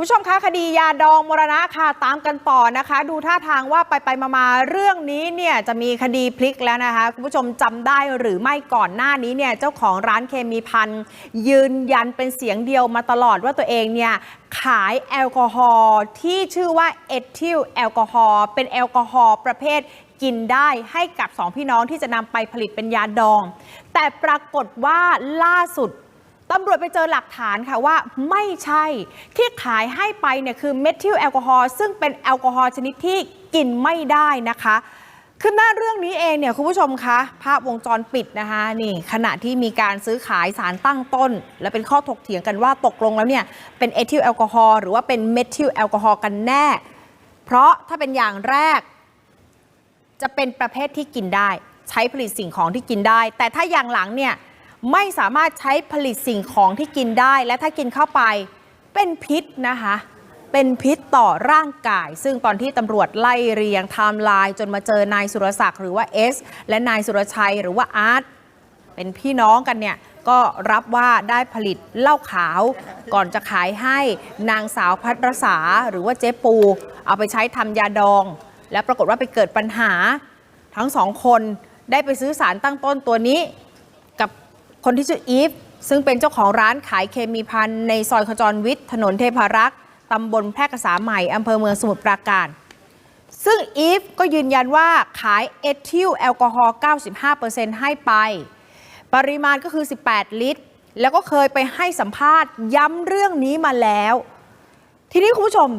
คุณผู้ชมคะคดียาดองมรณะค่ะตามกันต่อนะคะ ดูท่าทางว่าไปไปมามาเรื่องนี้เนี่ยจะมีคดีพลิกแล้วนะคะ คุณผู้ชมจำได้หรือไม่ก่อนหน้านี้เนี่ยเจ้าของร้านเคมีพันยืนยันเป็นเสียงเดียวมาตลอดว่าตัวเองเนี่ยขายแอลกอฮอล์ที่ชื่อว่าเอทิลแอลกอฮอล์เป็นแอลกอฮอล์ประเภทกินได้ให้กับสองพี่น้องที่จะนำไปผลิตเป็นยาดอง แต่ปรากฏว่าล่าสุด ตำรวจไปเจอหลักฐานค่ะว่าไม่ใช่ ที่ขายให้ไปเนี่ยคือเมทิลแอลกอฮอล์ซึ่งเป็นแอลกอฮอล์ชนิดที่กินไม่ได้นะคะคือหน้าเรื่องนี้เองเนี่ยคุณผู้ชมคะภาพวงจรปิดนะคะนี่ขณะที่มีการซื้อขายสารตั้งต้น และเป็นข้อถกเถียงกันว่าตกลงแล้วเนี่ยเป็นเอทิลแอลกอฮอล์หรือว่าเป็นเมทิลแอลกอฮอล์กันแน่ เพราะถ้าเป็นอย่างแรก จะเป็นประเภทที่กินได้ ใช้ผลิตสิ่งของที่กินได้ แต่ถ้าอย่างหลังเนี่ย ไม่สามารถใช้ผลิตสิ่งของที่กินได้ และถ้ากินเข้าไปเป็นพิษนะคะเป็นพิษต่อร่างกาย ซึ่งตอนที่ตำรวจไล่เรียงไทม์ไลน์จนมาเจอนายสุรศักดิ์หรือว่าเอสและนายสุรชัยหรือว่าอาร์ตเป็นพี่น้องกันเนี่ยก็รับว่าได้ผลิตเหล้าขาว ก่อนจะขายให้นางสาวพัทรษาหรือว่าเจ๊ปู เอาไปใช้ทำยาดอง และปรากฏว่าไปเกิดปัญหา ทั้งสองคนได้ไปซื้อสารตั้งต้นตัวนี้ คนที่ชื่ออีฟซึ่งเป็นเจ้าของร้านขายเคมีพันในซอยขจรวิทย์ถนนเทพารักษ์ตำบลแพร่กษาใหม่อำเภอเมืองสมุทรปราการ ซึ่งอีฟก็ยืนยันว่าขายเอทิลแอลกอฮอล์ 95%ให้ไป ปริมาณก็คือ 18 ลิตร แล้วก็เคยไปให้สัมภาษณ์ย้ำเรื่องนี้มาแล้ว ทีนี้คุณผู้ชม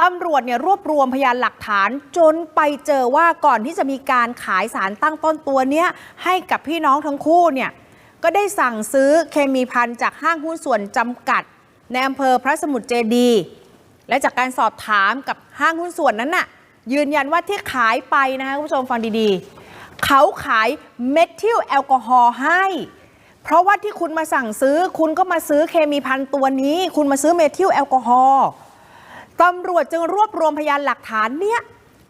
ตำรวจเนี่ยรวบรวมพยานหลักฐานจนไปเจอว่าก่อนที่จะมีการขายสารตั้งต้นตัวเนี้ยให้กับพี่น้องทั้งคู่เนี่ย ก็ได้สั่งซื้อเคมีพันจากห้างหุ้นส่วนจำกัด ในอำเภอพระสมุทรเจดีและจากการสอบถามกับห้างหุ้นส่วนนั้นน่ะ ยืนยันว่าที่ขายไปนะคะคุณผู้ชมฟังดีๆ เขาขายเมทิลแอลกอฮอล์ให้ เพราะว่าที่คุณมาสั่งซื้อ คุณก็มาซื้อเคมีพันตัวนี้ คุณมาซื้อเมทิลแอลกอฮอล์ตำรวจจึงรวบรวมพยานหลักฐานเนี่ย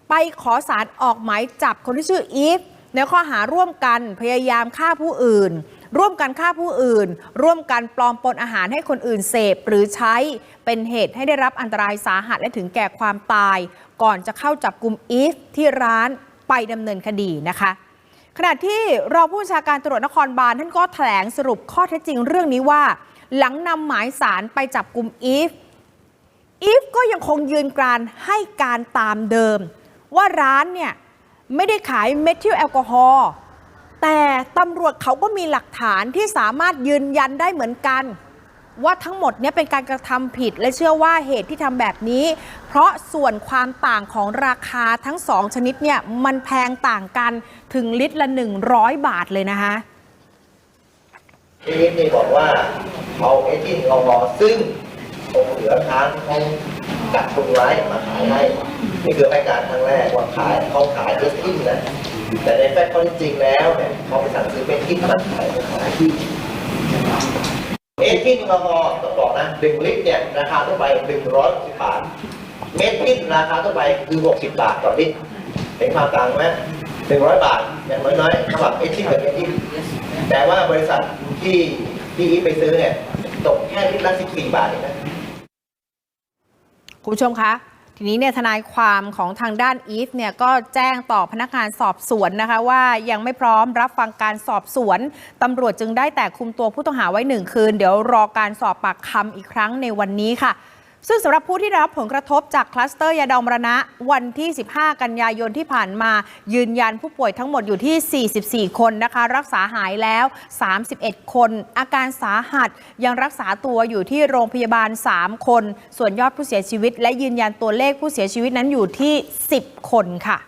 ไปขอสารออกหมายจับคนที่ชื่ออีฟในข้อหาร่วมกันพยายามฆ่าผู้อื่น ร่วมกันฆ่าผู้อื่น ร่วมกันปลอมปนอาหารให้คนอื่นเสพหรือใช้เป็นเหตุให้ได้รับอันตรายสาหัสและถึงแก่ความตาย ก่อนจะเข้าจับกลุ่มอีฟที่ร้านไปดำเนินคดีนะคะขณะที่รองผู้บัญชาการตำรวจนครบาลท่านก็แถลงสรุปข้อเท็จจริงเรื่องนี้ว่า หลังนำหมายสารไปจับกลุ่มอีฟอีฟก็ยังคงยืนกรานให้การตามเดิม ว่าร้านเนี่ยไม่ได้ขายเมทิลแอลกอฮอล์ แต่ตำรวจเขาก็มีหลักฐานที่สามารถยืนยันได้เหมือนกัน ว่าทั้งหมดเนี่ยเป็นการกระทำผิด และเชื่อว่าเหตุที่ทำแบบนี้ เพราะส่วนความต่างของราคาทั้งสองชนิดเนี่ยมันแพงต่างกันถึงลิตรละ 100 บาทเลยนะคะทีนี้นี่บอกว่าเอาเอทิลแอลกอฮอซึ่งคงเหลือค้างเขากักตุนไว้มาขายให้นี่คือรายการครั้งแรกว่าขายเขาขายเอทิลนะ แต่ในแฟกต์ข้อที่จริงแล้วเนี่ยเขาไปสั่งซื้อเป็นทิลมาขายขายที่เอทิลแอลกอต้องบอกนะหนึ่งลิตรเนี่ยราคาทั่วไปหนึ่งร้อยสิบบาท เมทิลราคาทั่วไปคือหกสิบบาทต่อลิตรเห็นความต่างไหมหนึ่งร้อยบาทอย่างน้อยๆสำหรับเอทิลกับเอทิลแต่ว่าบริษัทที่ที่อีไปซื้อเนี่ยตกแค่ลิตรละ14บาทเองนะคุณผู้ชมคะ ทีนี้เนี่ยทนายความของทางด้านอีฟเนี่ยก็แจ้งต่อพนักงานสอบสวนนะคะว่ายังไม่พร้อมรับฟังการสอบสวนตำรวจจึงได้แต่คุมตัวผู้ต้องหาไว้หนึ่งคืน เดี๋ยวรอการสอบปากคำอีกครั้งในวันนี้ค่ะ ซึ่งสำหรับผู้ที่ได้รับผลกระทบจากคลัสเตอร์ยาดองมรณะวันที่ 15 กันยายนที่ผ่านมายืนยันผู้ป่วยทั้งหมดอยู่ที่ 44 คนนะคะ รักษาหายแล้ว 31 คน อาการสาหัสยังรักษาตัวอยู่ที่โรงพยาบาล 3 คน ส่วนยอดผู้เสียชีวิต และยืนยันตัวเลขผู้เสียชีวิตนั้นอยู่ที่ 10 คนค่ะ